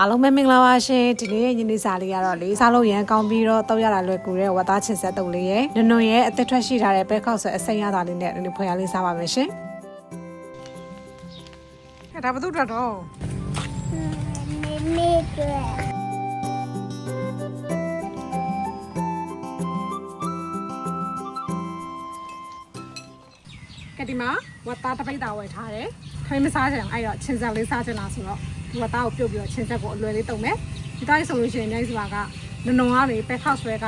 အားလုံးပဲမင်္ဂလာပါရှင်ဒီနေ့ညနေစာလေးကတော့လေးစားလို့ရန်ကောင်းပြီးတော့တောက်ရတာလွယ်ကူတဲ့ဝတ်သားချင်ဆက်တုပ်လေးရယ်နွန်နွန်ရဲ့အသက်ထွက်ရှိထားတဲ့ပဲခောက်ဆွဲအစိမ်းရတာလေးနဲ့ဒီဖွယ်ရလေးစားပါမယ်ရှင်ဟဲ့ဒါဘသူတော်တော့မေမေတွေ့ကဒီမှာဝတ်သားတပိတ်တာဝယ်ထားတယ်။ထိုင်းမစားကြအောင်အဲ့တော့ချင်းစံလေးစားချင်လားဆိုတော့ ဒီဝတ်သားကိုပြုတ်ပြီးတော့ချင်ဆက်ကိုအလွယ်လေးတုံမယ်ဒီတိုင်းဆိုလို့ရှိရင်အများကြီးစွာကနွန်နွန်ကနေပဲခောက်ဆွဲက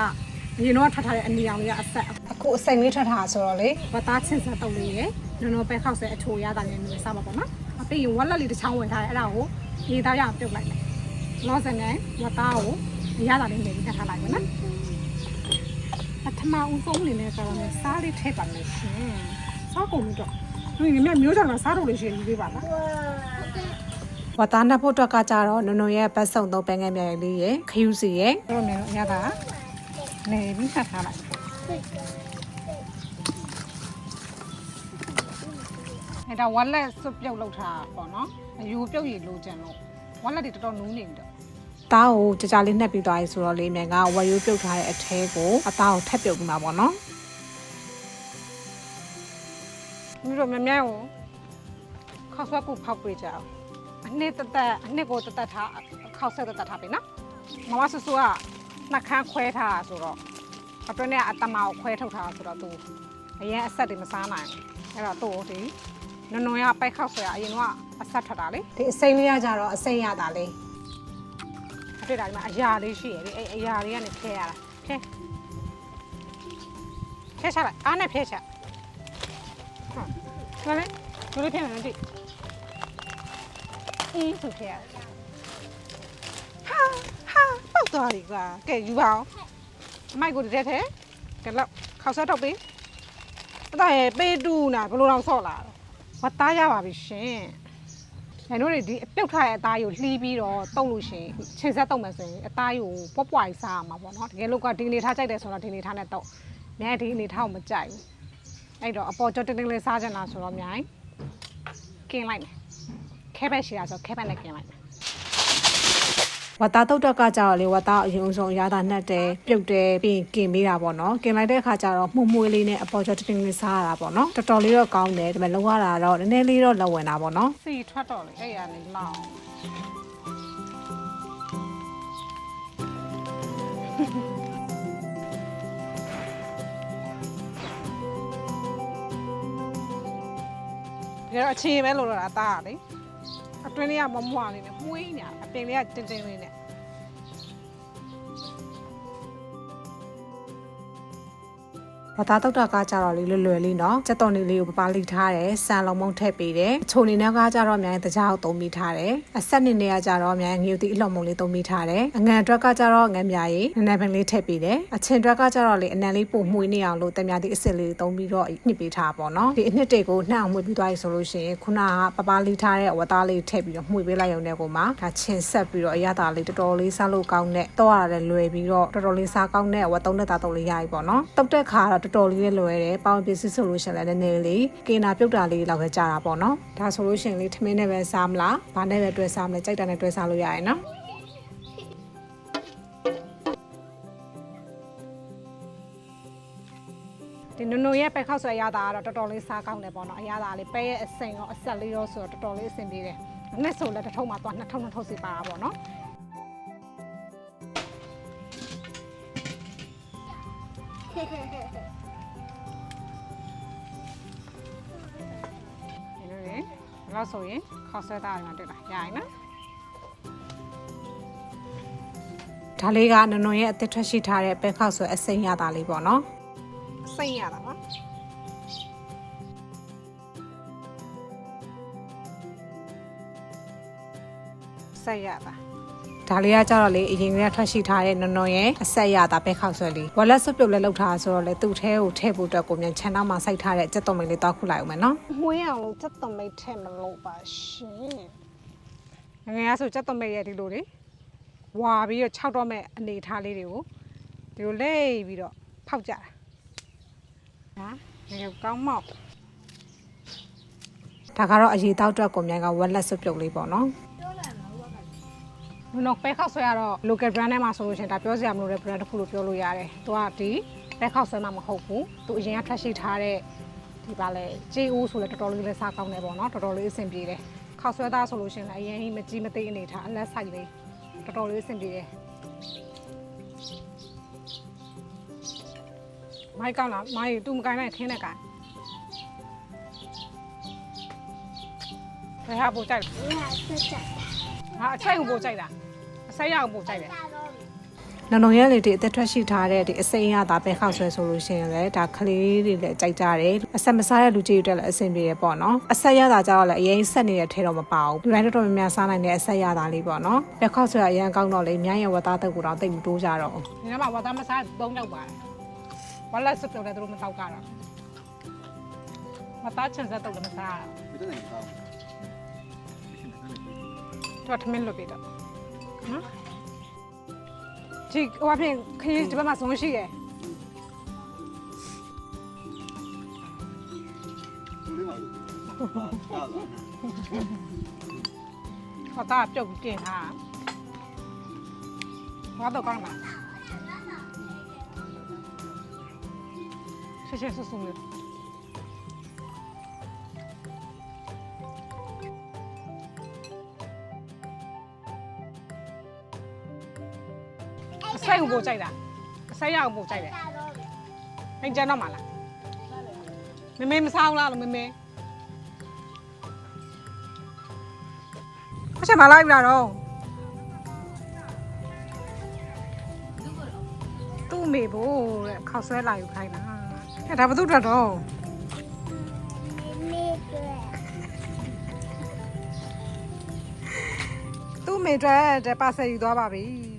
ဒီတော့ထွက်ထားတဲ့အနီအောင်လေးကအဆက်အခုအစိမ်လေးထွက်ထားဆိုတော့လေဝတ်သားချင်ဆက်တုပ်လေးရယ်နွန်နွန်ပဲခောက်ဆွဲအချိုရတာလည်းမျိုးစားပါပေါ့နော်အပြီးရင်ဝက်လက်လေးတစ်ချောင်းဝင်ထားတယ်အဲ့ဒါကိုရေးသားရအောင်ပြုတ်လိုက်မယ်လောဆန်နဲ့ဝတ်သားကိုရတာလေးနေပြီးထားလိုက်မယ်နော်ပထမဦးဆုံးအနေနဲ့ကတော့စားလေးထည့်ပါမယ်ရှင်စားကုန်ပြီတော့ဒီနေ့မျိုးကြောင့်စားတော့လေးရှိရေးပါလား ဝတ်သားနှစ်ဖို့အတွက်ကကြတော့နုံနုံရဲ့ပတ်စုံသုံးပန်းငယ်မြိုင်လေးရဲ့ခယူစီရဲ့တို့မျိုးအရသာနေပြီးဆက်ထားလိုက်အဲ့ဒါဝက်လက်စွပ်ပြုတ်လောက်ထားပေါ့နော်အယူပြုတ်ရည်လိုချင်လို့ဝက်လက်တွေတော်တော်နူးနေပြီတော့သားကိုကြကြလေးနှက်ပြီးသွားပြီဆိုတော့လေးမြန်ကဝက်ရိုးပြုတ်ထားတဲ့အထဲကိုအသားကိုထပ်ပြုတ်ပြီးမှာပေါ့နော်ဒီလိုမြန်မြန်ကိုခောက်ဆွဲကူဖောက်ပြကြအောင် အနှစ်တသက်အနှစ်ကိုတသက်ထားခောက်ဆက်တသက်ထားပြီနော်မမဆူဆူကနှခမ်းခွဲထားတာဆိုတော့အတွင်းထဲကအတမကိုခွဲထုတ်ထားတာဆိုတော့သူအရင်အဆက်တွေမစားနိုင်ဘူးအဲ့တော့သူ့ကိုဒီနွန်နွန်ရပိုက်ခောက်ဆွဲအရင်ကအဆက်ထွက်တာလေဒီအစိမ်းလေးကကြတော့အစိမ်းရတာလေအတွေ့တာဒီမှာအရာလေးရှိရလေအဲ့အရာလေးကနေဖဲရတာဖဲဖဲချလိုက်အားနဲ့ဖဲချဟုတ်ဟဲ့လေဒီလိုဖဲမယ်ကြည့် အင်းဆိုခဲ့ရတယ်ဟာဟာပောက်သွားပြီကွာကဲယူပါအောင်အမိုက်ကိုတစ်ထက်ထဲကဲလောက်ခောက်ဆက်တော့ပြီအသားရဲ့ပေးတူးနာဘယ်လိုတော့ဆော့လာတော့ဝတ်သားရပါပြီရှင်ညတို့တွေဒီအပြုတ်ထားတဲ့အသားကိုလှီးပြီးတော့တုံလို့ရှင်ချိန်ဆက်တုံမယ်ဆိုရင်အသားကိုပွားပွားကြီးစားရမှာပေါ့နော်တကယ်လို့ကဒီအနေထားကြိုက်တယ်ဆိုတော့ဒီအနေထားနဲ့တုံမြိုင်ဒီအနေထားကိုမကြိုက်ဘူးအဲ့တော့အပေါ်ကျော်တင်းတင်းလေးစားကြလားဆိုတော့မြိုင်ကင်းလိုက်မယ် ခဲဘက်ရှိတာဆိုခဲဘက်နဲ့กินလိုက်မယ်ဝတ်သားတုတ်တက်ကကြတော့လေဝတ်သားအရင်ဆုံးရတာနှက်တယ်ပြုတ်တယ်ပြီးရင်กินပေးတာပေါ့နော်กินလိုက်တဲ့အခါကျတော့မှုမွှေးလေးနဲ့အပေါ်ကျော်တင်းတင်းစားရတာပေါ့နော်တော်တော်လေးတော့ကောင်းတယ်ဒါပေမဲ့လုံးဝတာတော့နည်းနည်းလေးတော့လက်ဝင်တာပေါ့နော်စီထွက်တော့လေအဲ့ရနေလောင်းဒီတော့အခြေပဲလို့တော့တာတာလေ အ တွင်းလေးကမမွားလေးနဲ့မှုေးနေတာအပင်လေးကတင်းတင်းလေးနဲ့ ဝသားတုတ်တာကကြတော့လေးလွယ်လွယ်လေးနော်ကြက်တော်နေလေးကိုပပလိထားတယ်ဆန်လုံးမုံထည့်ပေးတယ်ချုံနေနောက်ကကြတော့အများကြီးတကြောက်သုံးမိထားတယ်အဆက်နေနေကကြတော့အများကြီးငရုတ်တိအလော်မုံလေးသုံးမိထားတယ်အငံအတွက်ကကြတော့ငံမြာရီနနပင်လေးထည့်ပေးတယ်အချင်အတွက်ကကြတော့လေအနံလေးပို့မှွေနေအောင်လို့တံမြာတိအစ်စ်လေးသုံးပြီးတော့ညှစ်ပေးထားပါတော့ဒီအနှစ်တွေကိုနှံ့အောင်မှွေပြီးသွားပြီဆိုလို့ရှိရင်ခုနကပပလိထားတဲ့ဝသားလေးထည့်ပြီးတော့မှွေပေးလိုက်ရုံနဲ့ကိုမှဒါချင်ဆက်ပြီးတော့အရသာလေးတော်တော်လေးစားလို့ကောင်းတဲ့တော့ရတယ်လွယ်ပြီးတော့တော်တော်လေးစားကောင်းတဲ့ဝသုံးတဲ့သားတုံးလေးရပြီပေါ့နော်တုတ်တဲ့ခါတော့တော်တော်လေးလေးလွယ်တယ်ပေါင်ပစ္စည်းဆိုလို့ရှိရင်လည်းနည်းနည်းလေးကင်နာပြုတ်တာလေးလောက်ပဲကြာတာပေါ့နော်ဒါဆိုလို့ရှိရင်လေထမင်းနဲ့ပဲစားမလားဘာနဲ့ပဲတွဲစားမလဲကြိုက်တာနဲ့တွဲစားလို့ရရင်နော်ဒီနုံနုံရဲ့ပဲခောက်ဆွဲရတာကတော့တော်တော်လေးစားကောင်းတယ်ပေါ့နော်အရသာလေးပဲရဲ့အစိမ်ရောအဆက်လေးရောဆိုတော့တော်တော်လေးအဆင်ပြေတယ်။ငှက်ဆိုလည်းတစ်ထုံးမှာသွားနှစ်ထုံးနှစ်ထုံးစီပါတာပေါ့နော်။ဒီ ဘယ်လောက်ဆိုရင်ခောက်ဆွဲတာတွေမှာတွေ့လားရရင်နော်ဒါလေးကနုံနုံရဲ့အသက်ထွက်ရှိထားတဲ့ပဲခောက်ဆွဲအစိမ်ရတာလေးပေါ့နော်စိတ်ရတာပါစိတ်ရတာ ဒါလေးကကြတော့လေအရင်ကထွက်ရှိထားတဲ့နွန်နွန်ရဲ့အဆက်ရတာပဲခောက်ဆွဲလေးဝက်လက်စွပ်ပြုတ်လဲလောက်ထားတာဆိုတော့လေသူ့ထဲကိုထည့်ဖို့အတွက်ကိုမြန်ချန်နောက်မှာစိုက်ထားတဲ့ကြက်သွန်မိတ်လေးတောက်ခုလိုက်အောင်မယ်နော်မွေးအောင်လို့ကြက်သွန်မိတ်ထည့်မလို့ပါရှင်ငယ်ရဆိုကြက်သွန်မိတ်ရဲ့ဒီလိုလေဝါပြီးတော့ခြောက်တော့မဲ့အနေထားလေးတွေကိုဒီလိုလိမ့်ပြီးတော့ဖောက်ကြတာဟာငယ်ကောင်းမောက်ဒါကတော့အရေးတောက်အတွက်ကိုမြိုင်ကဝက်လက်စွပ်ပြုတ်လေးပေါ့နော် လူနောက်ပဲခောက်ဆွဲကတော့ local brand နဲ့မှာဆိုလို့ရှိရင်ဒါပြောစရာမလိုတဲ့ brand တစ်ခုလို့ပြောလို့ရတယ်။သူကဒီပဲခောက်ဆွဲမှာမဟုတ်ဘူး။သူအရင်ကထွက်ရှိထားတဲ့ဒီပါလေ JO ဆိုလဲတော်တော်လေးလဲစားကောင်းတယ်ပေါ့နော်။တော်တော်လေးအဆင်ပြေတယ်။ခောက်ဆွဲသားဆိုလို့ရှိရင်လည်းအရင်ကြီးမကြီးမသိအနေထားအလက်ဆိုင်လေးတော်တော်လေးအဆင်ပြေတယ်။မိုက်ကောင်းလားမိုက်သူမကိုင်းနိုင်ခင်းနဲ့ကိုင်းဘယ်ဟာပို့ကြိုက်လဲဘယ်ဟာဆက်ကြိုက် ငါအချိုက်ကိုပို့ကြိုက်တာအဆိုင်ရကိုပို့ကြိုက်တယ်နောင်နောင်ရဲလေးတွေအသက်ထွက်ရှိထားတဲ့ဒီအစိမ်းရတာပဲခောက်ဆွဲဆိုလို့ရှိရင်လည်းဒါကလေးတွေလည်းကြိုက်ကြတယ်အဆက်မစားတဲ့လူကြီးတွေလည်းအဆင်ပြေတယ်ပေါ့နော်အဆက်ရတာကြတော့လည်းအရင်ဆက်နေတဲ့ထဲတော့မပါဘူးလူတိုင်းတော်တော်များများစားနိုင်တဲ့အဆက်ရတာလေးပေါ့နော်ပဲခောက်ဆွဲကအရင်ကောင်းတော့လေမြိုင်းရဝသားတုပ်ကိုတော့တိတ်မတိုးကြတော့ဘူးဒီမှာဝသားမစားသုံးယောက်ပါတယ်ဝလက်စပ်တော့လည်းသူတို့မတောက်ကြတော့ဝသားချင်စက်တုပ်လည်းမစားဘူး သူကထမင်းလွတ်ပေးတော့နော်ဒီဟိုအပြင်ခရီးဒီဘက်မှာဇုံရှိတယ်ဟောတာပြုတ်กินဟာဟောတော့ကောင်းမှာရှေ့ရှေ့ဆူဆူလေး ဆိုင်ကိုပို့ကြိုက်တာဆိုင်ရအောင်ပို့ကြိုက်တယ်ဟင်ကျန်တော့မှာလားမမေမစားဘူးလားလို့မမေအချက်မလိုက်ဘူးလားတော့သူ့မေဖို့တဲ့ခောက်ဆွဲလာယူခိုင်းတာဟဲ့ဒါဘသူ့အတွက်တော့သူ့မေအတွက်တဲ့ပါဆယ်ယူသွားပါပြီ